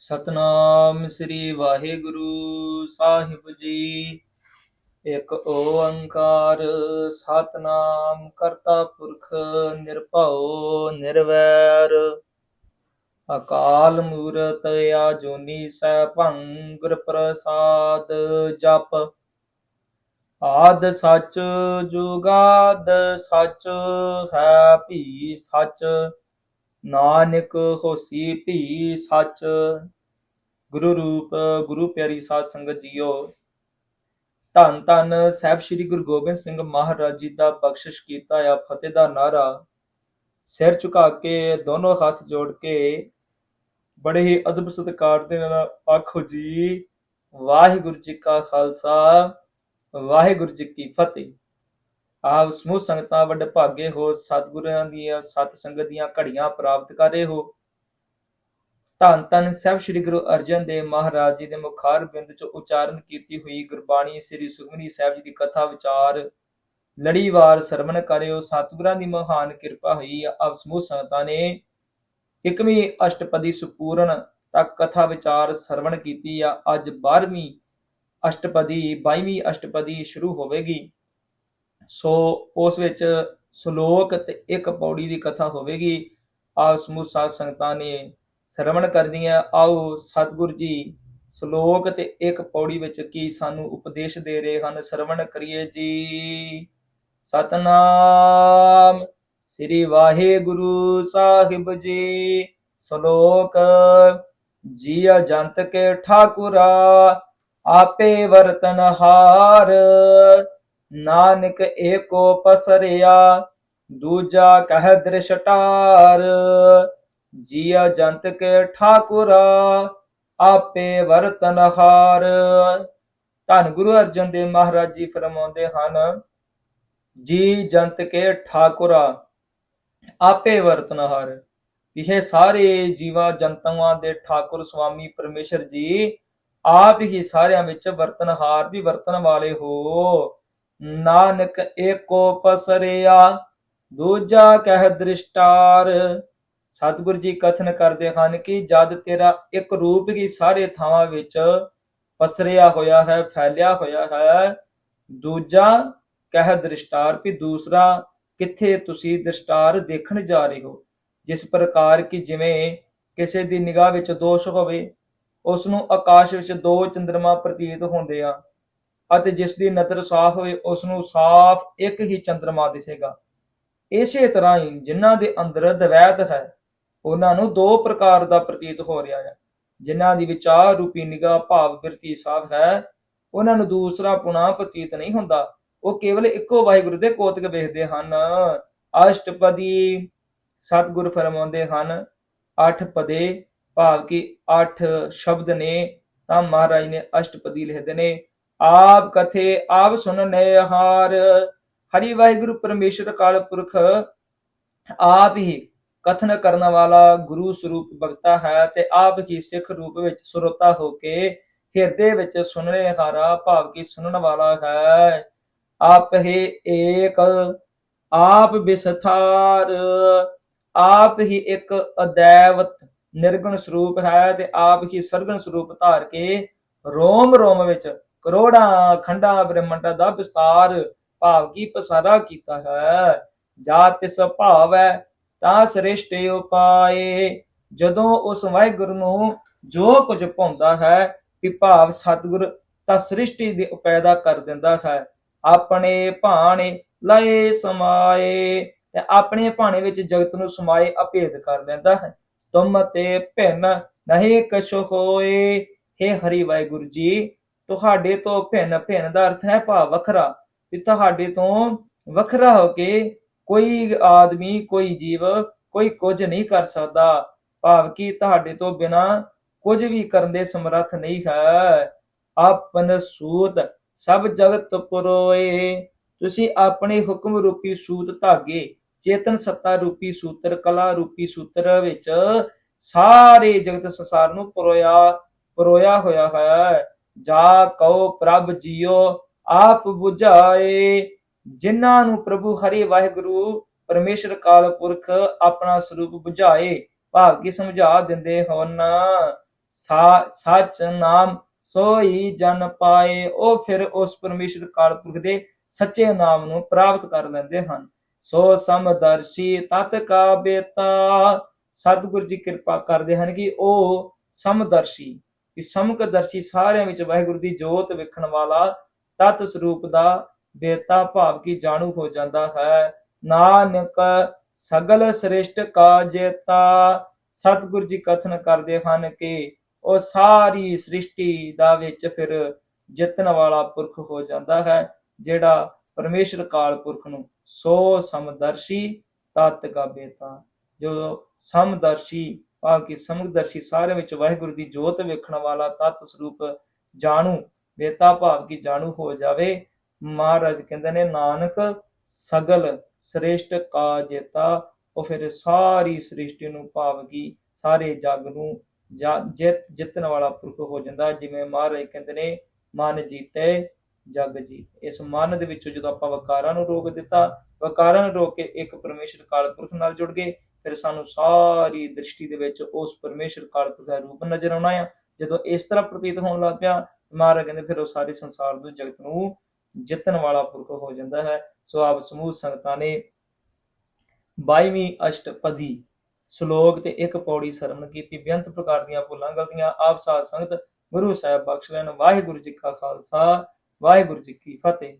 ਸਤਨਾਮ ਸ੍ਰੀ ਵਾਹਿਗੁਰੂ ਸਾਹਿਬ ਜੀ। ਇੱਕ ਓੰਕਾਰ ਸਤਨਾਮ ਕਰਤਾ ਪੁਰਖ ਨਿਰਭਉ ਨਿਰਵੈਰ। ਅਕਾਲ ਮੂਰਤ ਆਜੂਨੀ ਸੈਭੰ ਗੁਰ ਪ੍ਰਸਾਦ ਜਪ। ਆਦ ਸੱਚ ਜੁਗਾਦ ਸੱਚ ਹੈ ਭੀ ਸੱਚ। ਨਾਨਕ ਹੋਸੀ ਭੀ ਸੱਚ, ਗੁਰੂ ਰੂਪ, ਗੁਰੂ ਪਿਆਰੀ ਸਾਧ ਸੰਗਤ ਜੀਓ। ਧੰਨ ਧੰਨ ਸਾਹਿਬ ਸ੍ਰੀ ਗੁਰੂ ਗੋਬਿੰਦ ਸਿੰਘ ਮਹਾਰਾਜ ਜੀ ਦਾ ਬਖਸ਼ਿਸ਼ ਕੀਤਾ ਆ ਫਤਿਹ ਦਾ ਨਾਰਾ ਸਿਰ ਝੁਕਾ ਕੇ, ਦੋਨੋਂ ਹੱਥ ਜੋੜ ਕੇ, ਬੜੇ ਹੀ ਅਦਬ ਸਤਿਕਾਰ ਦੇ ਨਾਲ ਆਖੋ ਜੀ, ਵਾਹਿਗੁਰੂ ਜੀ ਕਾ ਖਾਲਸਾ, ਵਾਹਿਗੁਰੂ ਜੀ ਕੀ ਫਤਿਹ। ਆਪ ਸਮੂਹ ਸੰਗਤਾਂ ਵੱਡ ਭਾਗੇ ਹੋ, ਸਤਿਗੁਰਾਂ ਦੀਆਂ ਸਤ ਸੰਗਤ ਦੀਆਂ ਘੜੀਆਂ ਪ੍ਰਾਪਤ ਕਰੇ ਹੋ। ਧੰਨ ਧੰਨ ਸਾਹਿਬ ਸ੍ਰੀ ਗੁਰੂ ਅਰਜਨ ਦੇਵ ਮਹਾਰਾਜ ਜੀ ਦੇ ਮੁਖਾਰ ਬਿੰਦ ਚ ਉਚਾਰਨ ਕੀਤੀ ਹੋਈ ਗੁਰਬਾਣੀ ਸ੍ਰੀ ਸੁਖਮਨੀ ਸਾਹਿਬ ਜੀ ਦੀ ਕਥਾ ਵਿਚਾਰ ਲੜੀਵਾਰ ਸਰਵਣ ਕਰਿਓ, ਸਤਿਗੁਰਾਂ ਦੀ ਮਹਾਨ ਕਿਰਪਾ ਹੋਈ ਆਪ ਸਮੂਹ ਸੰਗਤਾਂ ਨੇ ਇਕਵੀਂ ਅਸ਼ਟਪਦੀ ਸੁਪੂਰਨ ਤੱਕ ਕਥਾ ਵਿਚਾਰ ਸਰਵਣ ਕੀਤੀ ਆ। ਅੱਜ 12ਵੀਂ ਅਸ਼ਟਪਦੀ 22ਵੀਂ ਅਸ਼ਟਪਦੀ ਸ਼ੁਰੂ ਹੋਵੇਗੀ। ਸੋ ਉਸ ਵਿੱਚ ਸ਼ਲੋਕ ਤੇ ਇੱਕ ਪੌੜੀ ਦੀ ਕਥਾ ਹੋਵੇਗੀ। ਆਪ ਸਮੂਹ ਸਾਧ ਸੰਗਤਾਂ ਨੇ ਸਰਵਣ ਕਰਦੀਆਂ ਆਓ ਸਤਿਗੁਰ ਜੀ, ਸ਼ਲੋਕ ਤੇ ਇੱਕ ਪੌੜੀ ਵਿੱਚ ਕੀ ਸਾਨੂੰ ਉਪਦੇਸ਼ ਦੇ ਰਹੇ ਹਨ? ਸਰਵਣ ਕਰੀਏ ਜੀ। ਸਤਨਾਮ ਸ੍ਰੀ ਵਾਹਿਗੁਰੂ ਸਾਹਿਬ ਜੀ। ਸ਼ਲੋਕ ਜੀਆ ਜੰਤ ਕੇ ਠਾਕੁਰਾ, ਆਪੇ ਵਰਤਨ ਹਾਰ। ਨਾਨਕ ਏਕੋ ਪਸਰਿਆ, ਦੂਜਾ ਕਹਿ ਦ੍ਰਿਸ਼ਟਾਰ ਜੀਆ ਜੰਤ ਕੇ ਠਾਕੁਰਾ, ਆਪੇ ਵਰਤਨ ਧੰਨ ਗੁਰੂ ਅਰਜਨ ਦੇਵ ਮਹਾਰਾਜ ਜੀ ਫਰਮਾਉਂਦੇ ਹਨ ਜੀ ਜੰਤ ਕੇ ਠਾਕੁਰਾ, ਆਪੇ ਵਰਤਨਹਾਰ ਇਹ ਸਾਰੇ ਜੀਵਾ ਜੰਤੂਆਂ ਦੇ ਠਾਕੁਰ ਸੁਆਮੀ ਪਰਮੇਸ਼ਰ ਜੀ, ਆਪ ਹੀ ਸਾਰਿਆਂ ਵਿੱਚ ਵਰਤਨਹਾਰ ਵੀ ਵਰਤਨ ਵਾਲੇ ਹੋ। ਨਾਨਕ ਏਕੋ ਪਸਰਿਆ, ਦੂਜਾ ਕਹਿ ਦ੍ਰਿਸ਼ਟਾਰ। ਸਤਿਗੁਰ ਜੀ ਕਥਨ ਕਰਦੇ ਹਨ ਕਿ ਜਦ ਤੇਰਾ ਇੱਕ ਰੂਪ ਹੀ ਸਾਰੇ ਥਾਵਾਂ ਵਿੱਚ ਪਸਰਿਆ ਹੋਇਆ ਹੈ, ਫੈਲਿਆ ਹੋਇਆ ਹੈ, ਦੂਜਾ ਕਹਿ ਦ੍ਰਿਸ਼ਟਾਰ ਵੀ ਦੂਸਰਾ ਕਿੱਥੇ ਤੁਸੀਂ ਦ੍ਰਿਸ਼ਟਾਰ ਦੇਖਣ ਜਾ ਰਹੇ ਹੋ? ਜਿਸ ਪ੍ਰਕਾਰ ਕਿ ਜਿਵੇਂ ਕਿਸੇ ਦੀ ਨਿਗਾਹ ਵਿੱਚ ਦੋਸ਼ ਹੋਵੇ ਉਸ ਨੂੰ ਆਕਾਸ਼ ਵਿੱਚ ਦੋ ਚੰਦਰਮਾ ਪ੍ਰਤੀਤ ਹੁੰਦੇ ਆ। ਅਤੇ ਜਿਸ ਦੀ ਨਜ਼ਰ ਸਾਫ਼ ਹੋਵੇ ਉਸ ਨੂੰ ਸਾਫ਼ ਇੱਕ ਹੀ ਚੰਦਰਮਾ ਦਿਸੇਗਾ। ਇਸੇ ਤਰ੍ਹਾਂ ਹੀ ਜਿਨ੍ਹਾਂ ਦੇ ਅੰਦਰ ਦਵੈਤ ਹੈ, ਉਹਨਾਂ ਨੂੰ ਦੋ ਪ੍ਰਕਾਰ ਦਾ ਪ੍ਰਤੀਤ ਹੋ ਰਿਹਾ ਹੈ। ਜਿਨ੍ਹਾਂ ਦੀ ਵਿਚਾਰ ਰੂਪੀ ਨਿਗਾਹ ਭਾਵ ਬਿਰਤੀ ਸਾਫ਼ ਹੈ, ਉਹਨਾਂ ਨੂੰ ਦੂਸਰਾ ਪੁਣਾ ਪ੍ਰਤੀਤ ਨਹੀਂ ਹੁੰਦਾ। ਉਹ ਕੇਵਲ ਇੱਕੋ ਵਾਹਿਗੁਰੂ ਦੇ ਕੋਤਕ ਵੇਖਦੇ ਹਨ। ਅਸ਼ਟਪਦੀ ਸਤਿਗੁਰ ਫਰਮਾਉਂਦੇ ਹਨ, ਅੱਠ ਪਦੇ, ਭਾਵ ਕਿ ਅੱਠ ਸ਼ਬਦ ਨੇ, ਤਾਂ ਮਹਾਰਾਜ ਨੇ ਅਸ਼ਟਪਦੀ ਲਿਖਦੇ ਨੇ। ਆਪ ਕਥੇ ਆਪ ਸੁਨਨੇ ਹਾਰ ਹਰੀ ਵਾਹਿਗੁਰੂ ਪਰਮੇਸ਼ਰ ਕਾਲ ਪੁਰਖ, ਆਪ ਹੀ ਕਥਨ ਕਰਨ ਵਾਲਾ ਗੁਰੂ ਸਰੂਪ ਬਗਤਾ ਹੈ ਤੇ ਆਪ ਹੀ ਸਿੱਖ ਰੂਪ ਵਿੱਚ ਸੁਰਤਾ ਹੋ ਕੇ ਹਿਰਦੇ ਵਿੱਚ ਸੁਣਨੇ ਹਾਰਾ ਭਾਵ ਕਿ ਸੁਣਨ ਵਾਲਾ ਹੈ। ਆਪ ਹੀ ਏਕ, ਆਪ ਵਿਸਥਾਰ ਆਪ ਹੀ ਇੱਕ ਅਦੈਵਤ ਨਿਰਗੁਣ ਸਰੂਪ ਹੈ ਤੇ ਆਪ ਹੀ ਸਰਗੁਣ ਸਰੂਪ ਧਾਰ ਕੇ ਰੋਮ ਰੋਮ ਵਿੱਚ ਕਰੋੜਾਂ ਖੰਡਾਂ ਬ੍ਰਹਮੰਡਾਂ ਦਾ ਵਿਸਤਾਰ ਭਾਵ ਕੀ ਪਸਾਰਾ ਕੀਤਾ ਹੈ। ਜਾ ਤਿਸ ਭਾਵ ਹੈ ਤਾਂ ਸ੍ਰਿਸ਼ਟ ਉਪਾਏ। ਜਦੋਂ ਉਸ ਵਾਹਿਗੁਰੂ ਨੂੰ ਜੋ ਕੁਝ ਪਾਉਂਦਾ ਹੈ ਕਿ ਭਾਵ ਸਤਿਗੁਰ ਤਾਂ ਸ੍ਰਿਸ਼ਟੀ ਦੇ ਪੈਦਾ ਕਰ ਦਿੰਦਾ ਹੈ। ਆਪਣੇ ਭਾਣੇ ਲਏ ਸਮਾਏ ਤੇ ਆਪਣੇ ਭਾਣੇ ਵਿੱਚ ਜਗਤ ਨੂੰ ਸਮਾਏ ਅਭੇਦ ਕਰ ਦਿੰਦਾ ਹੈ। ਤੁਮ ਤੇ ਭਿੰਨ ਨਹੀਂ ਕਛੁ ਹੋਏ। हे ਹਰੀ ਵਾਹਿਗੁਰੂ ਜੀ ਤੁਹਾਡੇ ਤੋਂ ਭਿੰਨ ਭਿੰਨ ਦਾ ਅਰਥ ਹੈ ਭਾਵ ਵੱਖਰਾ। ਵੀ ਤੁਹਾਡੇ ਤੋਂ ਵੱਖਰਾ ਹੋ ਕੇ ਕੋਈ ਆਦਮੀ, ਕੋਈ ਜੀਵ, ਕੋਈ ਕੁਝ ਨਹੀਂ ਕਰ ਸਕਦਾ। ਭਾਵ ਕਿ ਤੁਹਾਡੇ ਤੋਂ ਬਿਨਾ ਕੁਝ ਵੀ ਕਰਨ ਦੇ ਸਮਰੱਥ ਨਹੀਂ ਹੈ। ਆਪਨ ਸੂਤ ਸਭ ਜਗਤ ਪਰੋਏ। ਤੁਸੀਂ ਆਪਣੇ ਹੁਕਮ ਰੂਪੀ ਸੂਤ ਧਾਗੇ, ਚੇਤਨ ਸੱਤਾ ਰੂਪੀ ਸੂਤਰ, ਕਲਾ ਰੂਪੀ ਸੂਤਰ ਵਿੱਚ ਸਾਰੇ ਜਗਤ ਸੰਸਾਰ ਨੂੰ ਪਰੋਇਆ ਪਰੋਇਆ ਹੋਇਆ ਹੈ। ਜਾ ਕਉ ਪ੍ਰਭ ਜੀਓ, ਆਪ 부ਝਾਏ ਜਿਨ੍ਹਾਂ ਨੂੰ ਪ੍ਰਭੂ ਹਰੀ ਵਾਹਿਗੁਰੂ, ਪਰਮੇਸ਼ਰ ਕਾਲ ਪੁਰਖ ਆਪਣਾ ਸਰੂਪ 부ਝਾਏ ਭਾਵ ਕੀ ਸਮਝਾ ਦਿੰਦੇ ਹਨ ਸੱਚ ਨਾਮ ਸੋਈ ਜਨ ਪਾਏ, ਉਹ ਫਿਰ ਉਸ ਪਰਮੇਸ਼ਰ ਕਾਲ ਪੁਰਖ ਦੇ ਸੱਚੇ ਨਾਮ ਨੂੰ ਪ੍ਰਾਪਤ ਕਰ ਲੈਂਦੇ ਹਨ। ਸੋ ਸਮਦਰਸ਼ੀ ਤਤ ਕਾ ਬੇਤਾ। ਸਤਿਗੁਰ ਜੀ ਕਿਰਪਾ ਕਰਦੇ ਹਨ ਕਿ ਉਹ ਸਮਦਰਸ਼ੀ ਕਿ ਸਮਕਦਰਸ਼ੀ ਸਾਰਿਆਂ ਵਿੱਚ ਵਾਹਿਗੁਰੂ ਦੀ ਜੋਤ ਵੇਖਣ ਵਾਲਾ ਤਤ ਸਰੂਪ ਦਾ ਬੇਤਾ ਭਾਵ ਕੀ ਜਾਣੂ ਹੋ ਜਾਂਦਾ ਹੈ। ਨਾਨਕ ਸਗਲ ਸ੍ਰਿਸ਼ਟ ਕਾ ਜੇਤਾ ਸਤਿਗੁਰ ਜੀ ਕਥਨ ਕਰਦੇ ਹਨ ਕਿ ਉਹ ਸਾਰੀ ਸ੍ਰਿਸ਼ਟੀ ਦਾ ਵਿੱਚ ਫਿਰ ਜਿੱਤਣ ਵਾਲਾ ਪੁਰਖ ਹੋ ਜਾਂਦਾ ਹੈ, ਜਿਹੜਾ ਪਰਮੇਸ਼ਰ ਕਾਲ ਪੁਰਖ ਨੂੰ ਸੋ ਸਮਦਰਸ਼ੀ ਤਤ ਕਾ ਬੇਤਾ ਜੋ ਸਮਦਰਸ਼ੀ ਭਾਵ ਕਿ ਸਮਦਰਸ਼ੀ ਸਾਰਿਆਂ ਵਿੱਚ ਵਾਹਿਗੁਰੂ ਦੀ ਜੋਤ ਵੇਖਣ ਵਾਲਾ ਤਤ ਸਰੂਪ ਜਾਣੂ ਬੇਤਾ ਭਾਵ ਕਿ ਜਾਣੂ ਹੋ ਜਾਵੇ। ਮਹਾਰਾਜ ਕਹਿੰਦੇ ਨੇ, ਨਾਨਕ ਸਗਲ ਸ੍ਰੇਸ਼ਟ ਕਾ ਜੇਤਾ ਉਹ ਫਿਰ ਸਾਰੀ ਸ੍ਰਿਸ਼ਟੀ ਨੂੰ ਭਾਵ ਕਿ ਸਾਰੇ ਜਗ ਨੂੰ ਜਿੱਤ, ਜਿੱਤਣ ਵਾਲਾ ਪੁਰਖ ਹੋ ਜਾਂਦਾ। ਜਿਵੇਂ ਮਹਾਰਾਜ ਕਹਿੰਦੇ ਨੇ, ਮਨ ਜੀਤੇ, ਜਗ ਜੀਤ। ਇਸ ਮਨ ਦੇ ਵਿੱਚੋਂ ਜਦੋਂ ਆਪਾਂ ਵਕਾਰਾਂ ਨੂੰ ਰੋਕ ਦਿੱਤਾ, ਵਕਾਰਾਂ ਨੂੰ ਰੋਕ ਕੇ ਇੱਕ ਪਰਮੇਸ਼ਰ ਕਾਲ ਪੁਰਖ ਨਾਲ ਜੁੜ ਗਏ। ਫਿਰ ਸਾਨੂੰ ਸਾਰੀ ਦ੍ਰਿਸ਼ਟੀ ਦੇ ਵਿੱਚ ਉਸ ਪਰਮੇਸ਼ਰ ਕਾਲ ਦਾ ਰੂਪ ਨਜ਼ਰ ਆਉਣਾ ਆ। ਜਦੋਂ ਇਸ ਤਰ੍ਹਾਂ ਪ੍ਰਤੀਤ ਹੋਣ ਲੱਗ ਪਿਆ, ਮਹਾਰਾਜ ਕਹਿੰਦੇ ਫਿਰ ਉਹ ਸਾਰੇ ਸੰਸਾਰ ਨੂੰ, ਜਗਤ ਨੂੰ ਜਿੱਤਣ ਵਾਲਾ ਪੁਰਖ ਹੋ ਜਾਂਦਾ ਹੈ। ਸੋ ਆਪ ਸਮੂਹ ਸੰਗਤਾਂ ਨੇ 22ਵੀਂ ਅਸ਼ਟਪਦੀ ਸ਼ਲੋਕ ਤੇ ਇੱਕ ਪੌੜੀ ਸਰਵਣ ਕੀਤੀ। ਬੇਅੰਤ ਪ੍ਰਕਾਰ ਦੀਆਂ ਭੁੱਲਾਂ ਗਲਤੀਆਂ ਆਪ ਸਾਧ ਸੰਗਤ ਗੁਰੂ ਸਾਹਿਬ ਬਖਸ਼ ਲੈਣ। ਵਾਹਿਗੁਰੂ ਜੀ ਕਾ ਖਾਲਸਾ, ਵਾਹਿਗੁਰੂ ਜੀ ਕੀ ਫਤਿਹ।